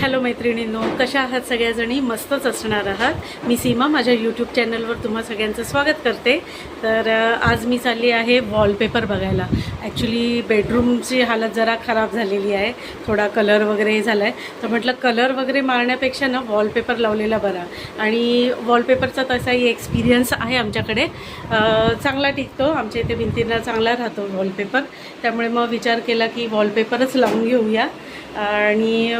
Hello मैत्रिणींनो कशा आहात सगळ्याजणी? मस्तच असणार आहात. मी सीमा माझ्या यूट्यूब चॅनलवर तुम्हा सगळ्यांचं स्वागत करते. तर आज मी चालली आहे वॉलपेपर बघायला. ॲक्च्युली बेडरूमची हालत जरा खराब झालेली आहे. थोडा कलर वगैरे झाला आहे तर म्हटलं कलर वगैरे मारण्यापेक्षा ना वॉलपेपर लावलेला बरा. आणि वॉलपेपरचा तसाही एक्सपिरियन्स आहे आमच्याकडे. चांगला टिकतो. आमच्या इथे भिंतींना चांगला राहतो वॉलपेपर त्यामुळे मग विचार केला की वॉलपेपरच लावून घेऊया. आणि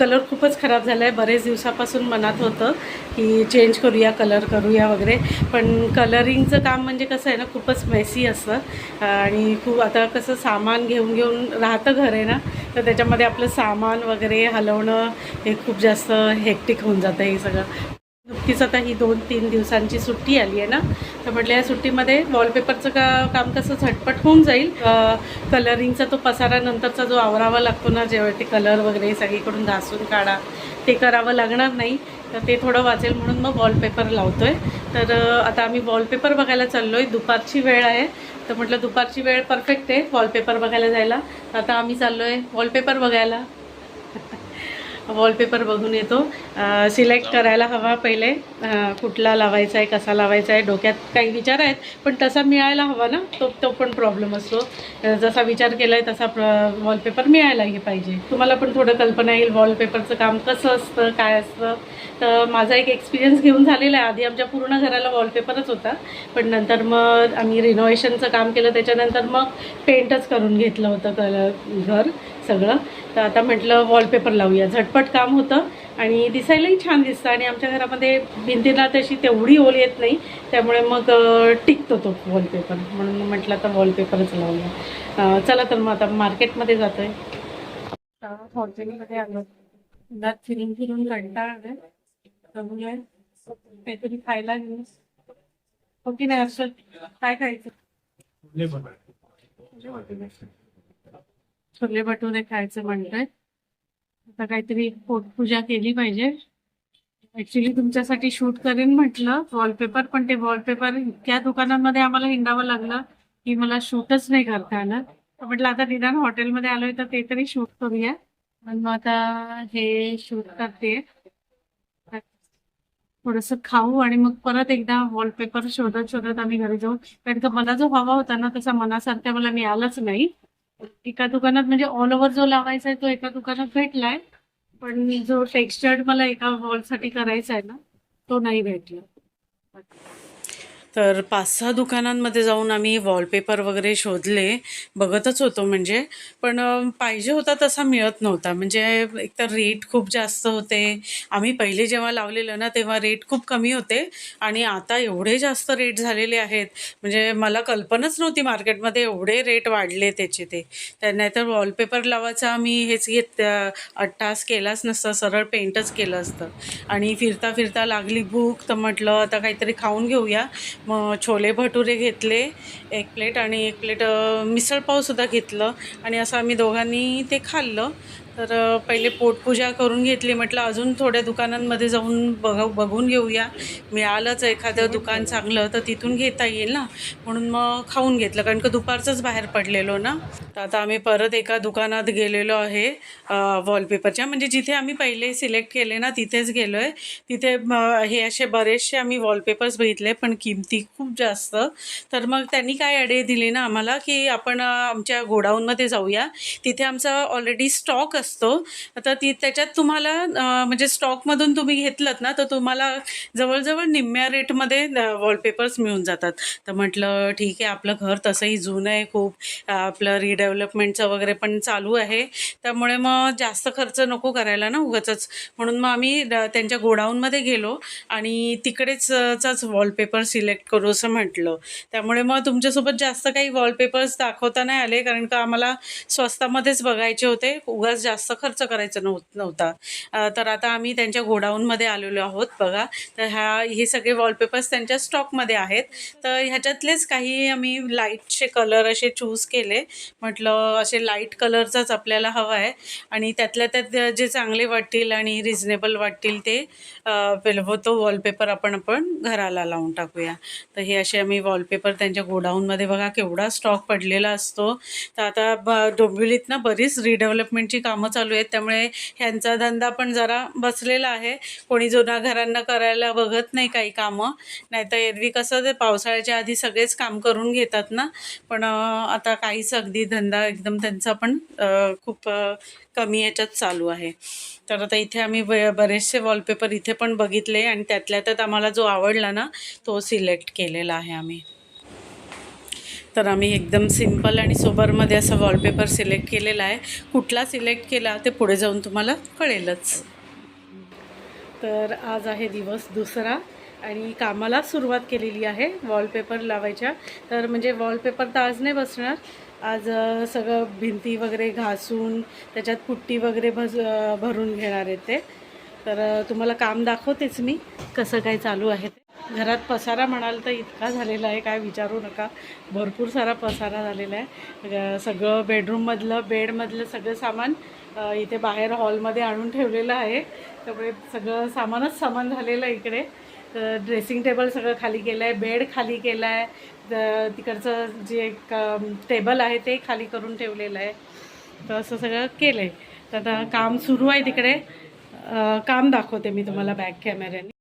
कलर खूपच खराब झाला आहे बरेच दिवसापासून मनात होतं की चेंज करूया कलर करूया वगैरे. पण कलरिंगचं काम म्हणजे कसं आहे ना खूपच मेसी असतं. आणि खूप आता कसं सामान घेऊन घेऊन राहतं घर आहे ना तर त्याच्यामध्ये आपलं सामान वगैरे हलवणं हे खूप जास्त हेक्टिक होऊन जातं हे सगळं. नुकतीच आता ही दोन तीन दिवसांची सुट्टी आली आहे ना. तर म्हटलं या सुट्टीमध्ये वॉलपेपरचं का काम कसं झटपट होऊन जाईल? कलरिंगचा तो पसारा नंतरचा जो आवरावा लागतो ना जेव्हा ते कलर वगैरे सगळीकडून घासून काढा ते करावं लागणार नाही. तर ते थोडं वाचेल म्हणून मग वॉलपेपर लावतो आहे तर आता आम्ही वॉलपेपर बघायला चाललो आहे दुपारची वेळ आहे. तर म्हटलं दुपारची वेळ परफेक्ट आहे वॉलपेपर बघायला जायला. आता आम्ही चाललो आहे वॉलपेपर बघायला. वॉलपेपर बघून येतो. सिलेक्ट करायला हवा पहिले. कुठला लावायचा आहे कसा लावायचा आहे डोक्यात काही विचार आहेत पण तसा मिळायला हवा ना. तो तो पण प्रॉब्लेम असतो. जसा विचार केला आहे तसा वॉलपेपर मिळायलाही पाहिजे. तुम्हाला पण थोडं कल्पना येईल वॉलपेपरचं काम कसं असतं काय असतं. तर माझा एक एक्सपिरियन्स घेऊन झालेला आहे. आधी आमच्या पूर्ण घराला वॉलपेपरच होता. पण नंतर मग आम्ही रिनोव्हेशनचं काम केलं. त्याच्यानंतर मग पेंटच करून घेतलं होतं कल घर सगळं. तर आता म्हटलं वॉलपेपर लावूया. झटपट काम होतं आणि दिसायलाही छान दिसतं आणि आमच्या घरामध्ये भिंतीला तशी तेवढी ओल येत नाही. त्यामुळे मग टिकतो तो वॉलपेपर म्हणून म्हटलं आता वॉलपेपरच लावूया. चला तर मग आता मार्केटमध्ये जातोय. हॉटेलमध्ये आलो. उन्हात फिरून फिरून कंटाळा काहीतरी खायला घेऊ हो की नाही असं काय खायचं? छोले भटुरे खायचं म्हणतोय. आता काहीतरी पोटपूजा केली पाहिजे. ऍक्च्युली तुमच्यासाठी शूट करेन म्हटलं. वॉलपेपर पण ते वॉलपेपर इतक्या दुकानांमध्ये आम्हाला हिंडावं लागलं की मला शूटच नाही करता आलं तर म्हटलं आता निदान हॉटेलमध्ये आलोय तर ते तरी शूट करूया. पण मग आता हे शूट करते. थोडस खाऊ आणि मग परत एकदा वॉलपेपर शोधत शोधत आम्ही घरी जाऊ. कारण का मला जो हवा होता ना तसा मनासारख्या मला मिळालाच नाही. एका दुकानात म्हणजे ऑल ओव्हर जो लावायचा आहे तो एका दुकानात भेटलाय पण जो टेक्स्चर्ड मला एका वॉलसाठी करायचा आहे ना तो नाही भेटला. तर पाच सहा दुकानांमध्ये जाऊन आम्ही वॉलपेपर वगैरे शोधले बघतच होतो म्हणजे. पण पाहिजे होता तसा मिळत नव्हता. म्हणजे एकतर रेट खूप जास्त होते. आम्ही पहिले जेव्हा लावलेलं ना तेव्हा रेट खूप कमी होते. आणि आता एवढे जास्त रेट झालेले आहेत. म्हणजे मला कल्पनाच नव्हती मार्केटमध्ये एवढे रेट वाढले त्याचे ते. तर नाहीतर वॉलपेपर लावायचा आम्ही हेच घेत अट्टास केलाच नसता सरळ पेंटच केलं असतं. आणि फिरता फिरता लागली भूक तर म्हटलं आता काहीतरी खाऊन घेऊया. मग छोले भटुरे घेतले एक प्लेट आणि एक प्लेट मिसळपावसुद्धा घेतलं आणि असं आम्ही दोघांनी ते खाल्लं. तर पहिले पोटपूजा करून घेतली. म्हटलं अजून थोड्या दुकानांमध्ये जाऊन बघ बघून घेऊया. मिळालंच एखादं दुकान चांगलं तर तिथून घेता येईल ना? म्हणून मग खाऊन घेतलं कारण का दुपारचंच बाहेर पडलेलो ना. तर आता आम्ही परत एका दुकानात गेलेलो आहे वॉलपेपरच्या म्हणजे जिथे आम्ही पहिले सिलेक्ट केले ना तिथेच गेलो आहे तिथे हे असे बरेचसे आम्ही वॉलपेपर्स बघितले पण किमती खूप जास्त. तर मग त्यांनी काय अडे दिली ना आम्हाला की आपण आमच्या गोडाऊनमध्ये जाऊया. तिथे आमचा ऑलरेडी स्टॉक असतो. तर ती त्याच्यात तुम्हाला म्हणजे स्टॉकमधून तुम्ही घेतलं ना तर तुम्हाला जवळजवळ निम्म्या रेटमध्ये वॉलपेपर्स मिळून जातात. तर म्हटलं ठीक आहे आपलं घर तसंही जुनं आहे खूप. आपलं रिडेव्हलपमेंटचं वगैरे पण चालू आहे. त्यामुळे मग जास्त खर्च नको करायला ना उगाचच. म्हणून मग आम्ही त्यांच्या गोडाऊनमध्ये गेलो आणि तिकडेच चाच वॉलपेपर सिलेक्ट करू असं म्हटलं. त्यामुळे मग तुमच्यासोबत जास्त काही वॉलपेपर्स दाखवता नाही आले कारण का आम्हाला स्वस्तामध्येच बघायचे होते. उगाच जास्त खर्च करायचा नव्ह नव्हता. तर आता आम्ही त्यांच्या गोडाऊनमध्ये आलेलो आहोत बघा. तर ह्या हे सगळे वॉलपेपर्स त्यांच्या स्टॉकमध्ये आहेत. तर ह्याच्यातलेच काही आम्ही लाईटचे कलर असे चूज केले. म्हटलं असे लाइट कलरचाच आपल्याला हवा आहे. आणि त्यातल्या त्यात जे चांगले वाटतील आणि रिझनेबल वाटतील ते तो वॉलपेपर आपण आपण घराला लावून टाकूया. तर हे असे आम्ही वॉलपेपर त्यांच्या गोडाऊनमध्ये बघा केवढा स्टॉक पडलेला असतो. तर आता ब डोंबिवलीत ना बरीच रिडेव्हलपमेंटची कामं कामं चालू आहेत त्यामुळे ह्यांचा धंदा पण जरा बसलेला आहे. कोणी जुन्या घरांना करायला बघत नाही काही कामं. नाहीतर एरवी कसं ते पावसाळ्याच्या आधी सगळेच काम करून घेतात ना. पण आता काहीच अगदी धंदा एकदम त्यांचा पण खूप कमी याच्यात चालू आहे. तर आता इथे आम्ही बरेचसे वॉलपेपर इथे पण बघितले आणि त्यातल्या त्यात आम्हाला जो आवडला ना तो सिलेक्ट केलेला आहे आम्ही. तर आम्ही एकदम सिंपल आणि सोबरमध्ये असं वॉलपेपर सिलेक्ट केलेला आहे. कुठला सिलेक्ट केला ते पुढे जाऊन तुम्हाला कळेलच. तर आज आहे दिवस दुसरा आणि कामाला सुरुवात केलेली आहे वॉलपेपर लावायच्या. तर म्हणजे वॉलपेपर तर आज नाही बसणार. आज सगळं भिंती वगैरे घासून त्याच्यात पुट्टी वगैरे भज भरून घेणार आहे ते. तर तुम्हाला काम दाखवतेच मी कसं काय चालू आहे ते. घरात पसारा म्हणाल तर इतका झालेला आहे काय विचारू नका. भरपूर सारा पसारा झालेला आहे. सगळं बेडरूममधलं बेडमधलं सगळं सामान इथे बाहेर हॉलमध्ये आणून ठेवलेलं आहे. त्यामुळे सगळं सामानच सामान झालेलं आहे इकडे. तर ड्रेसिंग टेबल सगळं खाली केलं आहे बेड खाली केला आहे तिकडचं जे टेबल आहे ते खाली करून ठेवलेलं आहे. तर असं सगळं केलं आहे तर आता काम सुरू आहे तिकडे. काम दाखवते मी तुम्हाला बॅक कॅमेऱ्याने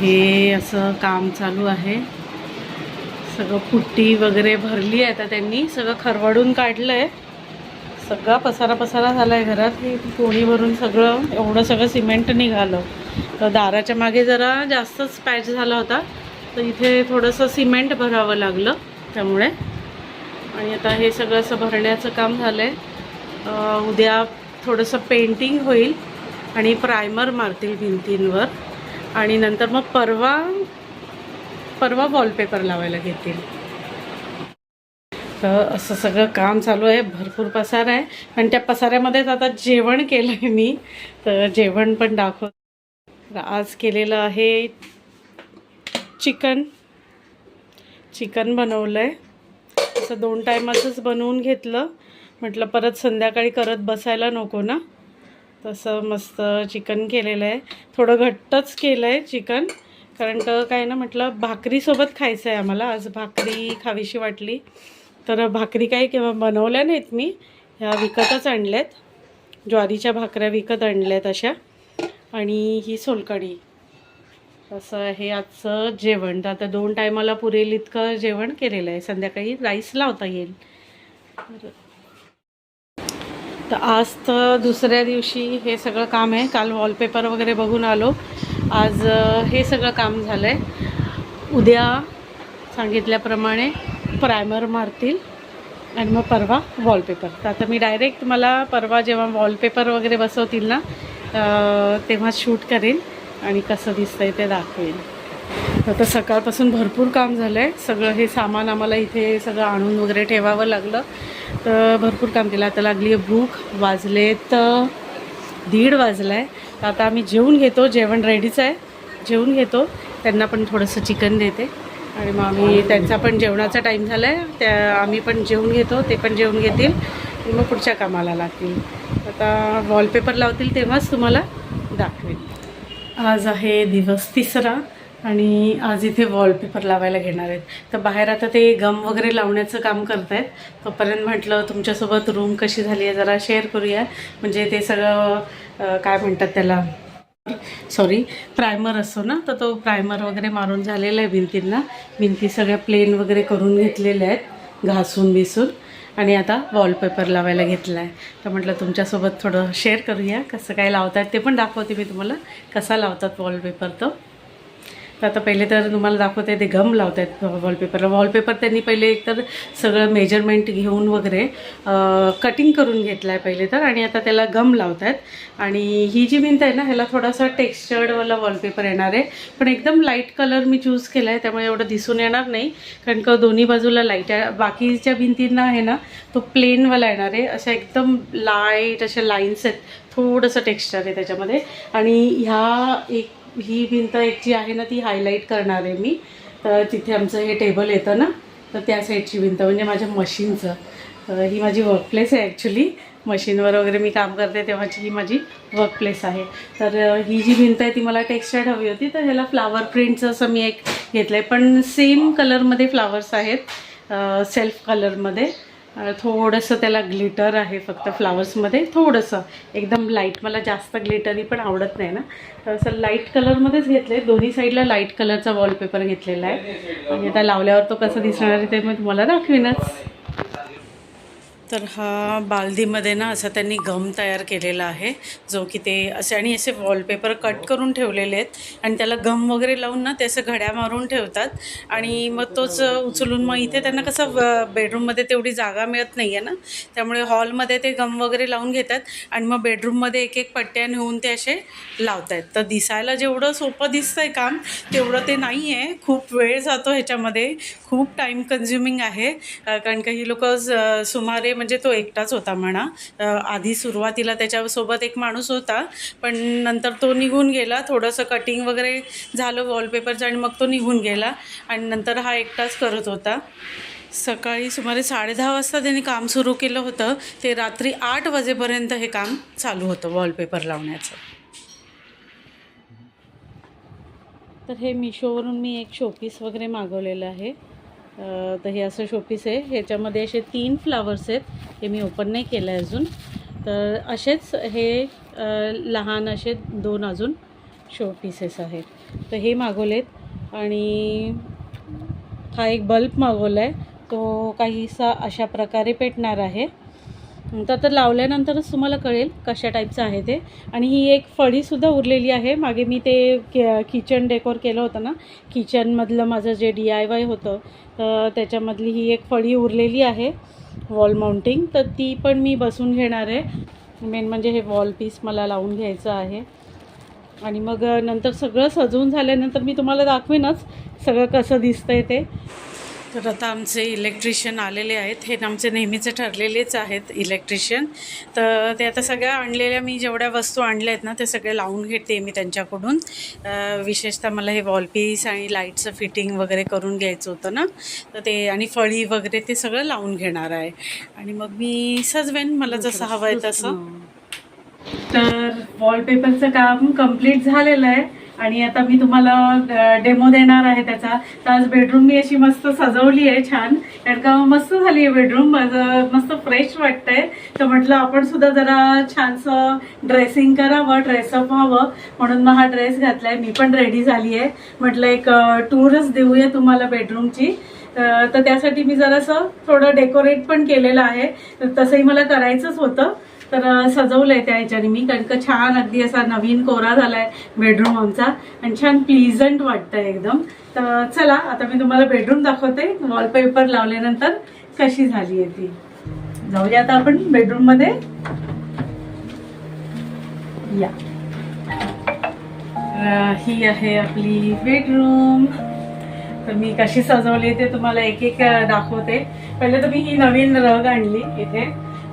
हे असं काम चालू आहे. सगळं पुट्टी वगैरे भरली आहे आता त्यांनी सगळं खरवडून काढलं आहे सगळा पसारा पसारा झाला आहे घरात. हे कोणीवरून सगळं एवढं सगळं सिमेंट निघालं. तर दाराच्या मागे जरा जास्तच पॅच झाला होता. तर इथे थोडंसं सिमेंट भरावं लागलं त्यामुळे. आणि आता हे सगळं असं भरण्याचं काम झालं आहे उद्या थोडंसं पेंटिंग होईल आणि प्रायमर मारतील भिंतींवर. आणि नंतर मग परवा परवा वॉलपेपर लावायला घेतील. तर असं सगळं काम चालू आहे भरपूर पसारा आहे. आणि त्या पसाऱ्यामध्येच आता जेवण केलं आहे मी. तर जेवण पण दाखव आज केलेलं आहे चिकन. चिकन बनवलं आहे असं दोन टायमाचंच बनवून घेतलं. म्हटलं परत संध्याकाळी करत बसायला नको ना. तसं मस्त चिकन केलेलं आहे. थोडं घट्टच केलं आहे चिकन. कारण तर काय ना म्हटलं भाकरीसोबत खायचं आहे आम्हाला. आज भाकरी खावीशी वाटली. तर भाकरी काही किंवा बनवल्या नाहीत मी. ह्या विकतच आणल्यात. ज्वारीच्या भाकऱ्या विकत आणल्यात अशा. आणि ही सोलकढी. असं आहे आजचं जेवण. तर आता दोन टायमाला पुरेल इतकं जेवण केलेलं आहे. संध्याकाळी राईस लावता येईल. तर- आज तर दुसऱ्या दिवशी हे सगळं काम आहे. काल वॉलपेपर वगैरे बघून आलो. आज हे सगळं काम झालं आहे उद्या सांगितल्याप्रमाणे प्रायमर मारतील आणि मग परवा वॉलपेपर तर आता मी डायरेक्ट मला परवा जेव्हा वॉलपेपर वगैरे बसवतील ना तेव्हा शूट करेन आणि कसं दिसतं आहे ते दाखवेन. आता सकाळपासून भरपूर काम झालं आहे सगळं हे सामान आम्हाला इथे सगळं आणून वगैरे ठेवावं लागलं. तर भरपूर काम केलं. आता लागली आहे भूक वाजलेत दीड वाजला आहे तर आता आम्ही जेवून घेतो. जेवण रेडीच आहे. जेवून घेतो. त्यांना पण थोडंसं चिकन देते. आणि मग आम्ही त्यांचा पण जेवणाचा टाईम झाला आहे त्या आम्ही पण जेवून घेतो. ते पण जेवून घेतील. मग पुढच्या कामाला लागतील. आता वॉलपेपर लावतील तेव्हाच तुम्हाला दाखवेन. आज आहे दिवस तिसरा. आणि आज इथे वॉलपेपर लावायला घेणार आहेत. तर बाहेर आता ते गम वगैरे लावण्याचं काम करत आहेत तोपर्यंत म्हटलं तुमच्यासोबत रूम कशी झाली आहे जरा शेअर करूया. म्हणजे ते सगळं काय म्हणतात त्याला? सॉरी प्रायमर असतो ना तर तो प्रायमर वगैरे मारून झालेला आहे भिंतींना. भिंती सगळ्या प्लेन वगैरे करून घेतलेल्या आहेत घासून बिसून. आणि आता वॉलपेपर लावायला घेतला आहे. तर म्हटलं तुमच्यासोबत थोडं शेअर करूया कसं काय लावतात ते पण दाखवते मी तुम्हाला. कसा लावतात वॉलपेपर तो? तर आता पहिले तर तुम्हाला दाखवते ते गम लावत आहेत वॉलपेपरला वॉलपेपर त्यांनी पहिले एकतर सगळं मेजरमेंट घेऊन वगैरे कटिंग करून घेतलं आहे पहिले तर. आणि आता त्याला गम लावत आहेत आणि ही जी भिंत आहे ना ह्याला थोडासा टेक्स्चर्डवाला वॉलपेपर येणार आहे. पण एकदम लाइट कलर मी चूज केला आहे त्यामुळे एवढं दिसून येणार नाही. कारण का दोन्ही बाजूला लाइट आहे. बाकीच्या भिंतींना आहे ना तो प्लेनवाला येणार आहे. अशा एकदम लाइट अशा लाईन्स आहेत. थोडंसं टेक्स्चर आहे त्याच्यामध्ये. आणि ह्या एक ही भिंत एक जी आहे ना ती हायलाईट करणार आहे मी. तर तिथे आमचं हे टेबल येतं ना तर त्या साईडची भिंत म्हणजे माझ्या मशीनचं. ही माझी वर्कप्लेस आहे ॲक्च्युली मशीनवर वगैरे मी काम करते तेव्हाची ही माझी वर्कप्लेस आहे. तर ही जी भिंत आहे ती मला टेक्स्चर्ड हवी होती. तर ह्याला फ्लावर प्रिंटचं असं मी एक घेतलं आहे पण सेम कलरमध्ये फ्लावर्स आहेत सेल्फ कलरमध्ये थोडंसं त्याला ग्लिटर आहे फक्त फ्लावर्समध्ये. थोडंसं. एकदम लाइट मला जास्त ग्लिटरी पण आवडत नाही ना. तर असं लाइट कलरमध्येच घेतलं आहे दोन्ही साईडला लाइट कलरचा वॉलपेपर घेतलेला आहे. आणि आता लावल्यावर तो कसा दिसणार आहे ते मी तुम्हाला दाखवीनच. तर हा बालदीमध्ये ना असा त्यांनी गम तयार केलेला आहे जो की ते असे आणि असे वॉलपेपर कट करून ठेवलेले आहेत आणि त्याला गम वगैरे लावून ना ते असं घड्या मारून ठेवतात. आणि मग तोच उचलून मग इथे त्यांना कसं बेडरूममध्ये तेवढी जागा मिळत नाही आहे ना. त्यामुळे हॉलमध्ये ते गम वगैरे लावून घेतात आणि मग बेडरूममध्ये एक एक पट्ट्या नेऊन ते असे लावत आहेत तर दिसायला जेवढं सोपं दिसतं आहे काम तेवढं ते नाही आहे खूप वेळ जातो ह्याच्यामध्ये. खूप टाईम कन्झ्युमिंग आहे. कारण का ही लोक सुमारे म्हणजे तो एकटाच होता म्हणा. आधी सुरुवातीला त्याच्यासोबत एक माणूस होता पण नंतर तो निघून गेला. थोडंसं कटिंग वगैरे झालं वॉलपेपरचं आणि मग तो निघून गेला आणि नंतर हा एकटाच करत होता. सकाळी सुमारे साडेदहा वाजता त्यांनी काम सुरू केलं होतं. ते रात्री आठ वाजेपर्यंत हे काम चालू होतं वॉलपेपर लावण्याचं. तर हे मिशोवरून मी एक शोपीस वगैरे मागवलेलं आहे. तर हे असं शोपीस आहे. ह्याच्यामध्ये असे तीन फ्लावर्स आहेत. हे मी ओपन नाही केलं आहे अजून. तर असेच हे लहान असे दोन अजून शो पीसेस आहेत. तर हे मागवलेत. आणि हा एक बल्ब मागवला आहे तो काहीसा अशा प्रकारे पेटणार आहे. तर तर लावल्यानंतरच तुम्हाला कळेल कशा टाईपचं आहे ते. आणि ही एक फळीसुद्धा उरलेली आहे. मागे मी ते किचन डेकोर केलं होतं ना. किचनमधलं माझं जे डी आय वाय होतं तर त्याच्यामधली ही एक फळी उरलेली आहे वॉल माउंटिंग तर ती पण मी बसून घेणार आहे. मेन म्हणजे हे वॉल पीस मला लावून घ्यायचं आहे. आणि मग नंतर सगळं सजवून झाल्यानंतर मी तुम्हाला दाखवेनच सगळं कसं दिसतंय ते. तर आता आमचे इलेक्ट्रिशियन आलेले आहेत. हे आमचे नेहमीचे ठरलेलेच आहेत इलेक्ट्रिशियन तर ते आता सगळ्या आणलेल्या मी जेवढ्या वस्तू आणल्या आहेत ना ते सगळे लावून घेते मी त्यांच्याकडून. विशेषतः मला हे वॉलपीस आणि लाईटचं फिटिंग वगैरे करून घ्यायचं होतं ना तर ते आणि फळी वगैरे ते सगळं लावून घेणार आहे. आणि मग मी सजवेन मला जसं हवं आहे तसं. तर वॉलपेपरचं काम कंप्लीट झालेलं आहे. आणि आता मी तुम्हाला डेमो देणार आहे त्याचा. तर आज बेडरूम मी अशी मस्त सजवली आहे छान. कारण का मस्त झाली आहे बेडरूम माझं मस्त फ्रेश वाटतंय. तर म्हटलं आपण सुद्धा जरा छानसं ड्रेसिंग करावं ड्रेसअप व्हावं. म्हणून मग हा ड्रेस घातलाय. मी पण रेडी झाली आहे. म्हटलं एक टूरच देऊया तुम्हाला बेडरूमची तर त्यासाठी मी जरासं थोडं डेकोरेट पण केलेलं आहे. तसंही मला करायचंच होतं. तर सजवलंय त्या ह्याच्याने. मी कारण का छान अगदी असा नवीन कोरा झालाय बेडरूम आमचा आणि छान प्लीझंट वाटतंय एकदम. तर चला आता मी तुम्हाला बेडरूम दाखवते. वॉलपेपर लावल्यानंतर कशी झाली आहे ती. जाऊया आता आपण बेडरूममध्ये. या. ही आहे आपली बेडरूम तर मी कशी सजवली ते तुम्हाला एक एक दाखवते. पहिले तर मी ही नवीन रग आणली इथे.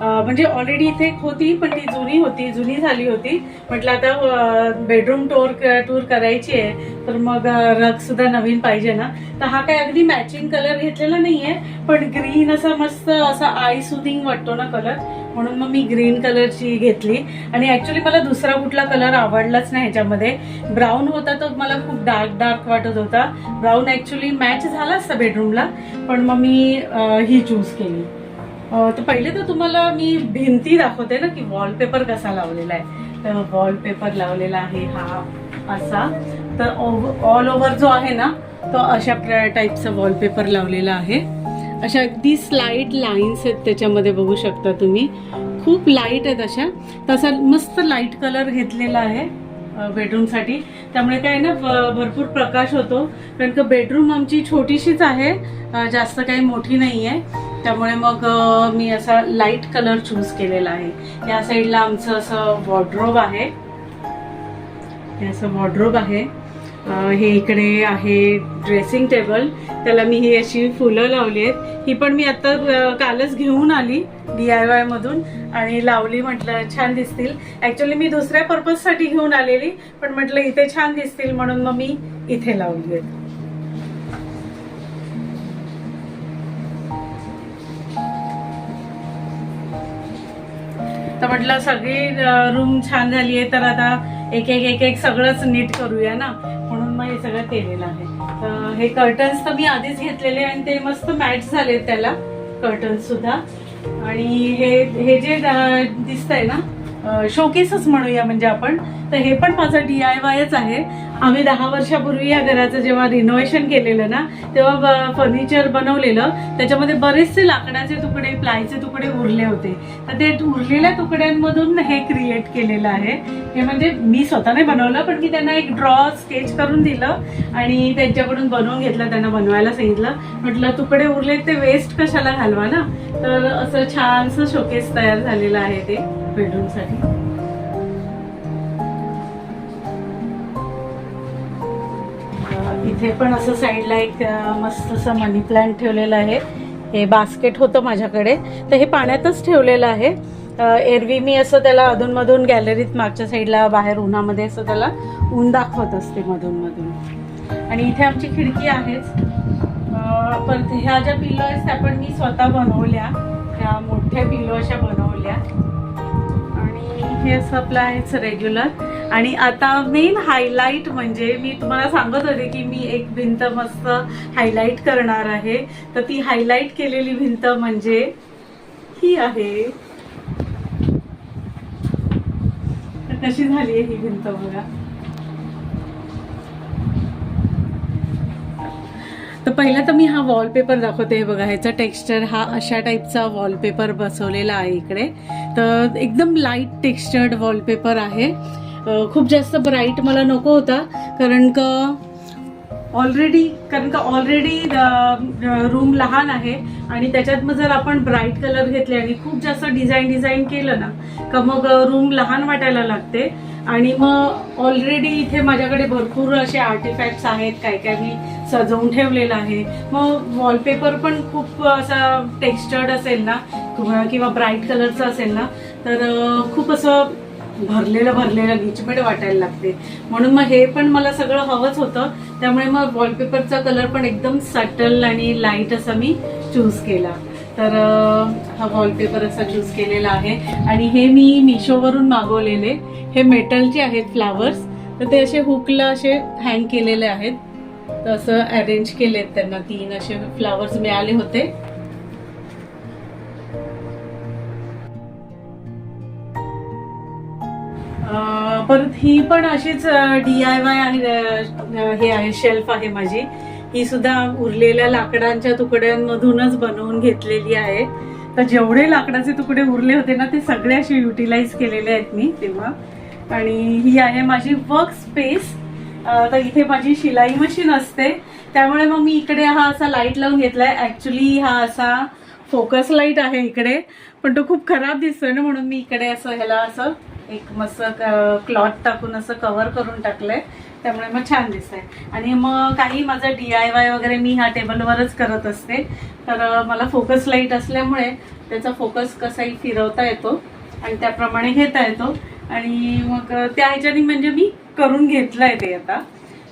म्हणजे ऑलरेडी इथे एक होती पण ती जुनी होती जुनी झाली होती. म्हटलं आता बेडरूम टूर टूर करायची आहे तर मग रग सुद्धा नवीन पाहिजे ना. तर हा काय अगदी मॅचिंग कलर घेतलेला नाहीये पण ग्रीन असा मस्त असा आय सुदिंग वाटतो ना कलर म्हणून मग मी ग्रीन कलरची घेतली. आणि ऍक्च्युली मला दुसरा कुठला कलर आवडलाच नाही ह्याच्यामध्ये. ब्राऊन होता तो मला खूप डार्क डार्क वाटत होता. ब्राऊन ऍक्च्युली मॅच झाला असता बेडरूमला पण मग मी ही चूज केली. तर पहिले तर तुम्हाला मी भिंती दाखवते ना की वॉलपेपर कसा लावलेला आहे. तर वॉलपेपर लावलेला आहे हा असा. तर ऑल ओव्हर जो आहे ना तो अशा टाईपचा वॉलपेपर लावलेला आहे. अशा अगदी स्लाईट लाईन्स आहेत त्याच्यामध्ये बघू शकता तुम्ही. खूप लाइट आहेत अशा. तसा मस्त लाइट कलर घेतलेला आहे बेडरूमसाठी त्यामुळे काय ना भरपूर प्रकाश होतो. कारण का बेडरूम आमची छोटीशीच आहे जास्त काही मोठी नाही आहे त्यामुळे मग मी असा लाइट कलर चूज केलेला आहे. या साईडला आमचं असं वॉर्ड्रोब आहे. हे असं वॉर्ड्रोब आहे. हे इकडे आहे ड्रेसिंग टेबल त्याला मी ही अशी फुलं लावली आहेत. ही पण मी आत्ता कालच घेऊन आली डी आय वाय मधून आणि लावली म्हटलं छान दिसतील. ॲक्च्युली मी दुसऱ्या पर्पजसाठी घेऊन आलेली पण म्हटलं इथे छान दिसतील म्हणून मग मी इथे लावली आहेत. तर म्हटलं सगळी रूम छान झाली आहे तर आता एक एक एक एक सगळंच नीट करूया ना? म्हणून मग हे सगळं केलेलं आहे. तर हे कर्टन्स तर मी आधीच घेतलेले आणि ते मस्त मॅच झाले त्याला कर्टन्स सुद्धा. आणि हे हे जे दिसतंय ना शोकेसच म्हणूया म्हणजे आपण तर हे पण माझं डी आय वायच आहे. आम्ही दहा वर्षापूर्वी या घराचं जेव्हा रिनोव्हेशन केलेलं ना तेव्हा फर्निचर बनवलेलं त्याच्यामध्ये बरेचसे लाकडाचे तुकडे प्लायचे तुकडे उरले होते. तर ते उरलेल्या तुकड्यांमधून हे क्रिएट केलेलं आहे. हे म्हणजे मी स्वतःने बनवलं पण मी त्यांना एक ड्रॉ स्केच करून दिलं आणि त्यांच्याकडून बनवून घेतलं त्यांना बनवायला सांगितलं. म्हटलं तुकडे उरले ते वेस्ट कशाला घालवा ना? तर असं छानसं शोकेस तयार झालेलं आहे ते बेडरूमसाठी इथे पण असं साईडला एक मस्त असं मनी प्लांट ठेवलेलं आहे. हे बास्केट होतं माझ्याकडे. तर हे पाण्यातच ठेवलेलं आहे. एरवी मी असं त्याला अधूनमधून गॅलरीत मागच्या साईडला बाहेर उन्हामध्ये असं त्याला ऊन दाखवत असते मधून मधून आणि इथे आमची खिडकी आहेच. परत ह्या ज्या पिल्लो आहेत त्या पण मी स्वतः बनवल्या. त्या मोठ्या पिल्लो अशा बनवल्या. हे असं आपलं आहेच रेग्युलर आणि आता मेन हायलाईट म्हणजे मी तुम्हाला सांगत होते की मी एक भिंत मस्त हायलाईट करणार आहे. तर ती हायलाईट केलेली भिंत म्हणजे ही आहे. तर कशी झाली आहे ही भिंत बघा. तर पहिला तर मी हा वॉलपेपर दाखवते. हे बघा ह्याचा टेक्स्चर हा अशा टाईपचा वॉलपेपर बसवलेला आहे इकडे. तर एकदम लाइट टेक्स्चर्ड वॉलपेपर आहे. खूप जास्त ब्राईट मला नको होता कारण का ऑलरेडी कारण का ऑलरेडी रूम लहान आहे आणि त्याच्यात मग जर आपण ब्राईट कलर घेतले आणि खूप जास्त डिझाईन डिझाईन केलं ना का मग रूम लहान वाटायला लागते. आणि मग ऑलरेडी इथे माझ्याकडे भरपूर असे आर्टिफॅक्ट्स आहेत काय काय मी सजवून ठेवलेलं आहे. मग वॉलपेपर पण खूप असा टेक्स्चर्ड असेल ना किंवा- ब्राईट कलरचा असेल ना तर खूप असं भरलेलं भरलेलं गिचमिट वाटायला लागते. म्हणून मग हे पण मला सगळं हवंच होतं. त्यामुळे मग वॉलपेपरचा कलर पण एकदम सटल आणि लाइट असा मी चूज केला. तर हा वॉलपेपर असा चूज केलेला आहे. आणि हे मी मिशोवरून मागवलेले. हे मेटलचे आहेत फ्लावर्स तर ते असे हुकला असे हँग केलेले आहेत. तर असं अरेंज केलेत त्यांना. तीन असे फ्लावर्स मिळाले होते. परत ही पण अशीच डी आय वाय आहे हे आहे शेल्फ आहे माझी. ही सुद्धा उरलेल्या लाकडांच्या तुकड्यांमधूनच बनवून घेतलेली आहे. तर जेवढे लाकडाचे तुकडे उरले होते ना ते सगळे असे युटिलाइज केलेले आहेत मी तेव्हा. आणि ही आहे माझी वर्क स्पेस तर इथे माझी शिलाई मशीन असते. त्यामुळे मग मी इकडे हा असा लाइट लावून घेतलाय. ऍक्च्युली हा असा फोकस लाइट आहे इकडे. पण तो खूप खराब दिसतोय ना म्हणून मी इकडे असं ह्याला असं एक मस्त क्लॉथ टाकून असं कव्हर करून टाकलंय. त्यामुळे मग छान दिसतंय. आणि मग काही माझं डी आय वाय वगैरे मी ह्या टेबलवरच करत असते. तर मला फोकस लाइट असल्यामुळे त्याचा फोकस कसाही फिरवता येतो. आणि त्याप्रमाणे घेता येतो. आणि मग त्या ह्याच्याने म्हणजे मी करून घेतलंय ते आता.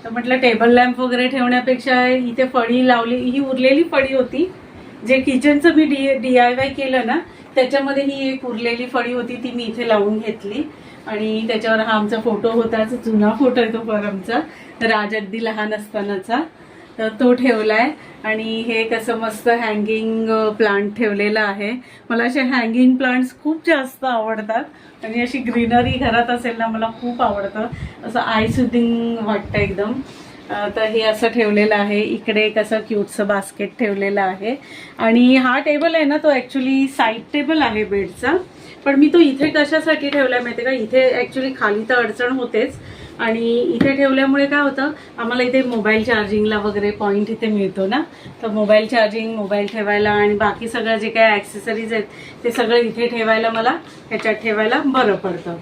तर म्हटलं टेबल लॅम्प वगैरे ठेवण्यापेक्षा इथे फळी लावली ही उरलेली फळी होती. जे किचनचं मी डी डी आय वाय केलं ना त्याच्यामध्ये ही एक उरलेली फळी होती ती मी इथे लावून घेतली. आणि त्याच्यावर हा आमचा फोटो होता जुना फोटो आहे तो पर आमचा. राज अगदी लहान असतानाचा. तर तो ठेवलाय. आणि हे कसं मस्त हँगिंग प्लांट ठेवलेला आहे. मला असे हँगिंग प्लांट्स खूप जास्त आवडतात. आणि अशी ग्रीनरी घरात असेल ना मला खूप आवडतं. असं आय सुदिंग वाटतं एकदम. तर हे असं ठेवलेलं आहे. इकडे एक असं क्यूटचं बास्केट ठेवलेलं आहे. आणि हा टेबल आहे ना तो ॲक्च्युली साईड टेबल आहे बेडचा. पण मी तो इथे कशासाठी ठेवलाय माहिती का? इथे ॲक्च्युली खाली तर अडचण होतेच. आणि इथे ठेवल्यामुळे काय होतं आम्हाला इथे मोबाईल चार्जिंगला वगैरे पॉईंट इथे मिळतो ना. तर मोबाईल चार्जिंग मोबाईल ठेवायला आणि बाकी सगळं जे काय ॲक्सेसरीज आहेत ते सगळं इथे ठेवायला मला ह्याच्यात ठेवायला बरं पडतं.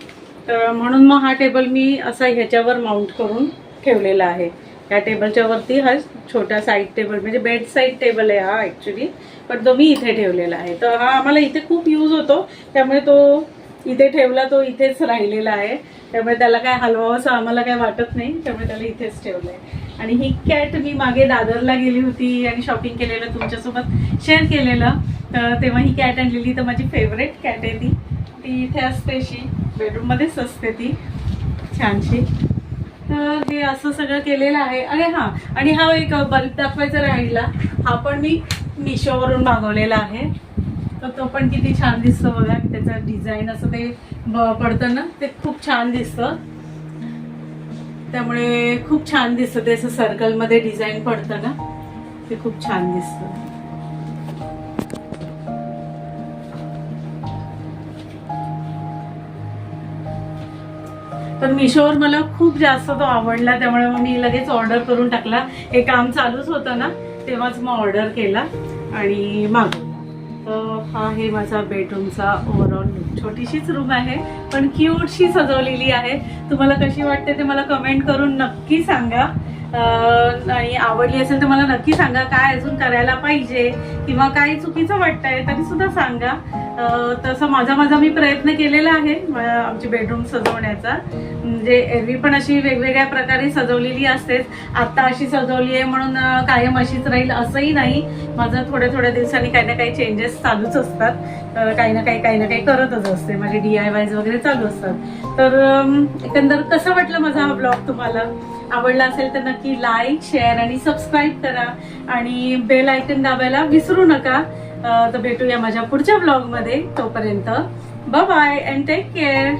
तर म्हणून मग हा टेबल मी असा ह्याच्यावर माउंट करून ठेवलेला आहे. या टेबलच्या वरती हा छोटा साईड टेबल म्हणजे बेड साईड टेबल आहे हा ॲक्च्युली पण तो मी इथे ठेवलेला आहे. तर हा आम्हाला इथे खूप यूज होतो त्यामुळे तो इथे ठेवला तो इथेच राहिलेला आहे. त्यामुळे त्याला काय हलवावं असं आम्हाला काय वाटत नाही त्यामुळे त्याला इथेच ठेवलंय. आणि ही कॅट मी मागे दादरला गेली होती आणि शॉपिंग केलेलं तुमच्यासोबत शेअर केलेलं. तर तेव्हा ही कॅट आणलेली तर माझी फेवरेट कॅट आहे ती. ती इथे असते अशी बेडरूममध्येच असते ती छानशी. तर हे असं सगळं केलेलं आहे. अरे हां आणि हा एक बल्ब दाखवायचा राहिला. हा पण मी मिशोवरून मागवलेला आहे. तर तो पण किती छान दिसतो बघा त्याचं डिझाईन असं ते पडतं ना ते खूप छान दिसतं. त्यामुळे खूप छान दिसतं ते असं सर्कलमध्ये डिझाईन पडतं ना ते खूप छान दिसतं. तर मिशोवर मला खूप जास्त तो आवडला त्यामुळे मग मी लगेच ऑर्डर करून टाकला. हे काम चालूच होतं ना तेव्हाच मग ऑर्डर केला आणि मागवला. तर हा आहे माझा बेडरूमचा ओव्हरऑल लुक छोटीशीच रूम आहे पण क्यूटशी सजवलेली आहे. तुम्हाला कशी वाटते ते मला कमेंट करून नक्की सांगा. आणि आवडली असेल तर मला नक्की सांगा काय अजून करायला पाहिजे किंवा काय चुकीचं वाटतंय तरी सुद्धा सांगा. तसं माझा माझा मी प्रयत्न केलेला आहे आमची बेडरूम सजवण्याचा. म्हणजे एरवी पण अशी वेगवेगळ्या प्रकारे सजवलेली असतेच. आता अशी सजवली आहे म्हणून कायम अशीच राहील असंही नाही. माझं थोड्या थोड्या दिवसांनी काही ना काही चेंजेस चालूच असतात. काही ना काही काही ना काही करतच असते. माझे डी आय वायज वगैरे चालू असतात. तर एकंदर कसं वाटलं माझा हा ब्लॉग तुम्हाला? आवडला असेल तर नक्की लाईक शेअर आणि सबस्क्राईब करा. आणि बेल आयकन दाबायला विसरू नका. तर भेटूया माझ्या पुढच्या ब्लॉगमध्ये तोपर्यंत. Bye and take care